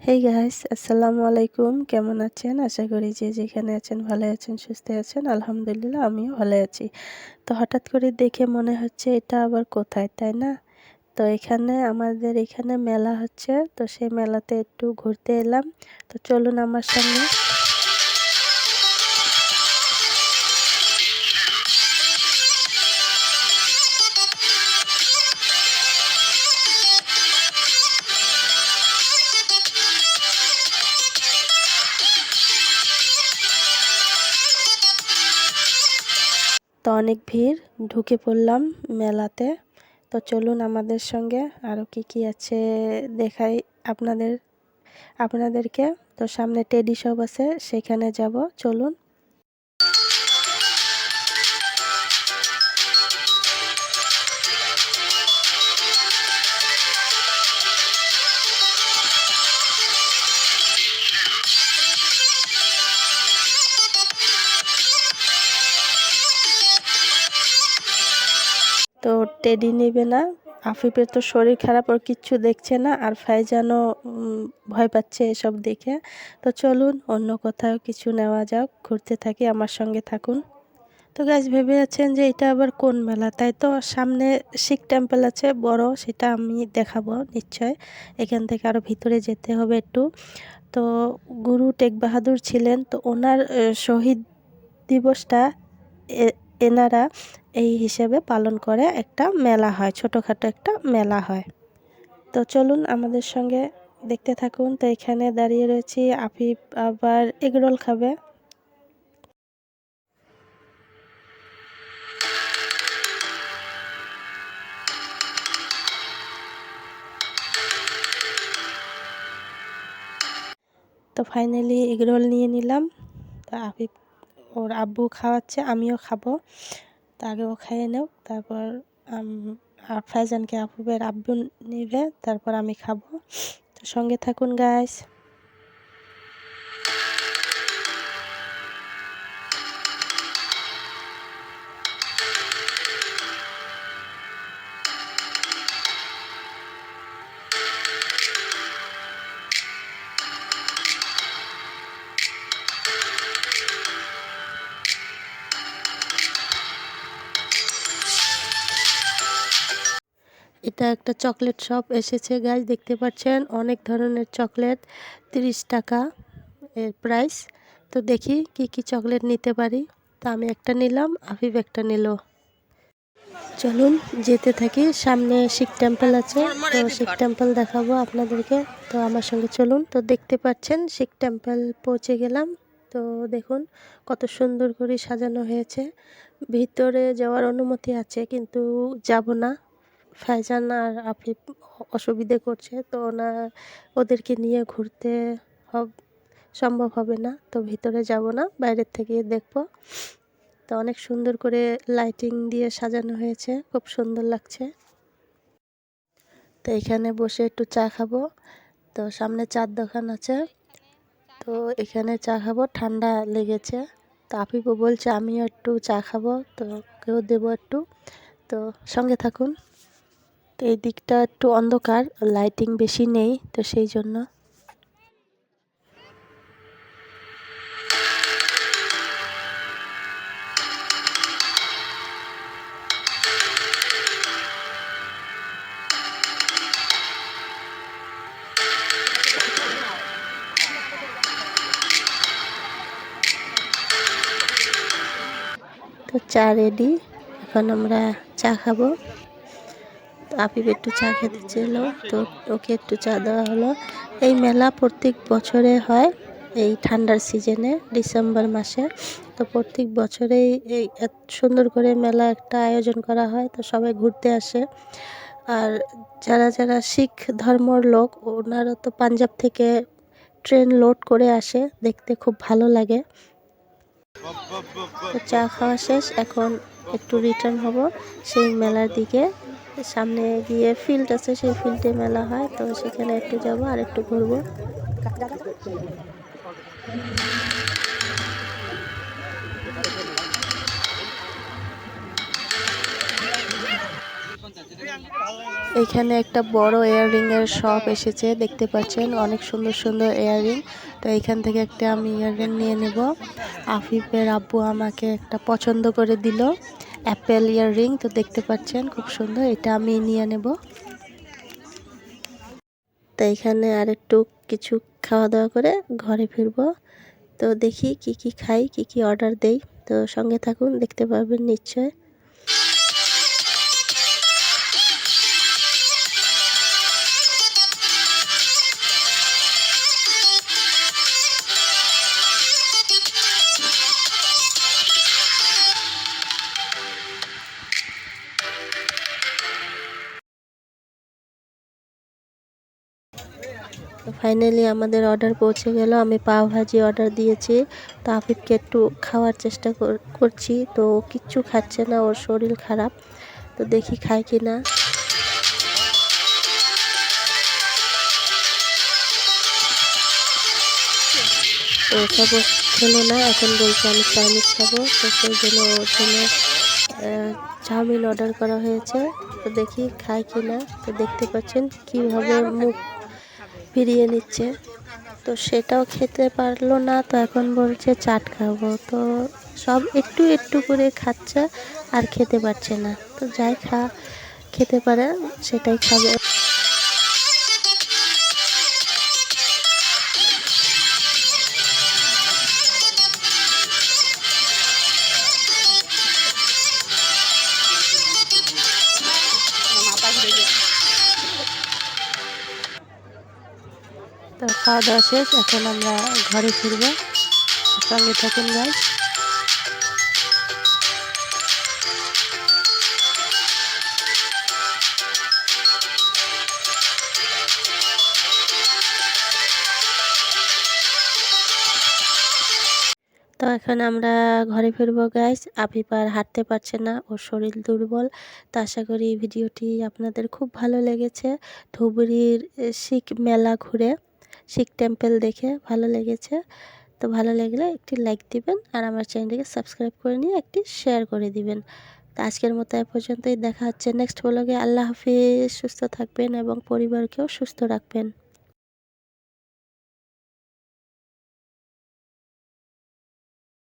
Hey guys আসসালামু আলাইকুম কেমন আছেন? আশা করি যে যেখানে আছেন ভালো আছেন, সুস্থ আছেন। আলহামদুলিল্লাহ, আমিও ভালো আছি। তো হঠাৎ করে দেখে মনে হচ্ছে এটা আবার কোথায়, তাই না? তো এখানে আমাদের এখানে মেলা হচ্ছে। তো সেই মেলাতে একটু ঘুরতে এলাম। তো চলুন আমার সঙ্গে তো অনেক ভিড়, ঢুকে পড়লাম মেলাতে। তো চলুন আমাদের সঙ্গে আরও কি কি আছে দেখাই আপনাদের, আপনাদেরকে। তো সামনে টেডি শপ আছে, সেখানে যাব। চলুন। তো টেডি নেবে না। আফিফের তো শরীর খারাপ, ওর কিচ্ছু দেখছে না, আর ফাইজানও ভয় পাচ্ছে এসব দেখে। তো চলুন, অন্য কোথাও কিছু নেওয়া যাক, ঘুরতে থাকি, আমার সঙ্গে থাকুন। তো গাছ ভেবে আছেন যে এটা আবার কোন মেলা? তাই তো সামনে শিখ টেম্পল আছে, বড়, সেটা আমি দেখাবো নিশ্চয়। এখান থেকে আরও ভিতরে যেতে হবে একটু। তো গুরু টেক বাহাদুর ছিলেন, তো ওনার শহীদ দিবসটা এনারা এই হিসেবে পালন করে একটা মেলা হয়, ছোটোখাটো একটা মেলা হয়। তো চলুন আমাদের সঙ্গে দেখতে থাকুন। তো এখানে দাঁড়িয়ে রয়েছি, আফিফ আবার এগরোল খাবে। তো ফাইনালি এগরোল নিয়ে নিলাম। তো আফিফ ওর আব্বু খাওয়াচ্ছে, আমিও খাব। তো খাইয়ে ও নেও, তারপর ফাইজানকে আপুবের আব্বু নিবে, তারপর আমি খাব। তো সঙ্গে থাকুন গাইস এটা একটা চকলেট শপ, এসেছে গাইস দেখতে পাচ্ছেন? অনেক ধরনের চকলেট, তিরিশ টাকা এর প্রাইস তো দেখি কি কি চকলেট নিতে পারি। তো আমি একটা নিলাম, আফিফ একটা নিল। চলুন যেতে থাকি, সামনে শিখ টেম্পল আছে। তো শিখ টেম্পল দেখাবো আপনাদেরকে। তো আমার সঙ্গে চলুন। তো দেখতে পাচ্ছেন, শিখ টেম্পল পৌঁছে গেলাম। তো দেখুন, কত সুন্দর করে সাজানো হয়েছে। ভিতরে যাওয়ার অনুমতি আছে, কিন্তু যাব না। ফাইজান আর আফিফ অসুবিধে করছে, তো ওনা, ওদেরকে নিয়ে ঘুরতে সম্ভব হবে না। তো ভিতরে যাব না, বাইরের থেকে দেখব। তো অনেক সুন্দর করে লাইটিং দিয়ে সাজানো হয়েছে, খুব সুন্দর লাগছে। তো এখানে বসে একটু চা খাব। তো সামনে চার দোকান আছে, তো এখানে চা খাব, ঠান্ডা লেগেছে। তো আফিফও বলছে, আমিও একটু চা খাব, তো ওকেও দেবো একটু। তো সঙ্গে থাকুন। তো এই দিকটা একটু অন্ধকার লাইটিং বেশি নেই, তো সেই জন্য। তো চা রেডি এখন আমরা চা খাব। তো আপিফ একটু চা খেতে ছিল তো ওকে একটু চা দেওয়া হলো। এই মেলা প্রত্যেক বছরে হয়, এই ঠান্ডার সিজনে ডিসেম্বর মাসে। তো প্রত্যেক বছরেই এই এত সুন্দর করে মেলা একটা আয়োজন করা হয়, তো সবাই ঘুরতে আসে। আর যারা যারা শিখ ধর্মর লোক, ওনারা তো পাঞ্জাব থেকে ট্রেন লোড করে আসে, দেখতে খুব ভালো লাগে। চা খাওয়া শেষ, এখন একটু রিটার্ন হব সেই মেলার দিকে। সামনে গিয়ে ফিল্ড আছে, সেই ফিল্ডে মেলা হয়, তো সেখানে একটু যাব আর একটু ঘুরবো। এখানে একটা বড় ইয়াররিং এর শপ এসেছে, দেখতে পাচ্ছেন, অনেক সুন্দর সুন্দর ইয়াররিং তো এখান থেকে একটা আমি ইয়াররিং নিয়ে নেব। আফিফের আব্বু আমাকে একটা পছন্দ করে দিল। অ্যাপেল ইয়াররিং, তো দেখতে পাচ্ছেন খুব সুন্দর, এটা আমি নিয়ে নেব। তো এখানে আর একটু কিছু খাওয়া দাওয়া করে ঘরে ফিরবো। তো দেখি কি কি খাই, কি কি অর্ডার দেই। তো সঙ্গে থাকুন, দেখতে পাবেন নিশ্চয়। ফাইনালি আমাদের অর্ডার পৌঁছে গেল। আমি পাও ভাজি অর্ডার দিয়েছি। তো আফিফকে একটু খাওয়ার চেষ্টা কর- করছি। তো কিচ্ছু খাচ্ছে না, ওর শরীর খারাপ। তো দেখি খায় কি না তো খেলো না। এখন বলছে আমি চাইনিজ খাব। তো সেই জন্য ওর জন্য চাউমিন অর্ডার করা হয়েছে। তো দেখি খায় কি না তো দেখতে পাচ্ছেন কীভাবে মুখ ফিরিয়ে নিচ্ছে। তো সেটাও খেতে পারল না, তো এখন বলছে চাট খাব। তো সব একটু একটু করে খাচ্ছে আর খেতে পারছে না। তো যাই খা, খেতে পারে, সেটাই খাবে। খাওয়া দাওয়া শেষ এখন আমরা ঘরে ফিরবো। সঙ্গে থাকুন গাছ তো এখন আমরা ঘরে ফিরবো গাইস আফিফ আর হাঁটতে পারছে না ওর শরীর দুর্বল। তো আশা করি ভিডিওটি আপনাদের খুব ভালো লেগেছে। ধুবুরির এ, শিখ মেলা ঘুরে। শিখ টেম্পেল দেখে ভালো লেগেছে। তো ভালো লাগলে একটি লাইক দিবেন আর আমার চ্যানেলটিকে সাবস্ক্রাইব করে নিয়ে একটি শেয়ার করে দিবেন। তো আজকের মতো এ পর্যন্তই, দেখা হচ্ছে নেক্সট ব্লগে আল্লাহ হাফিজ, সুস্থ থাকবেন এবং পরিবারকেও সুস্থ রাখবেন।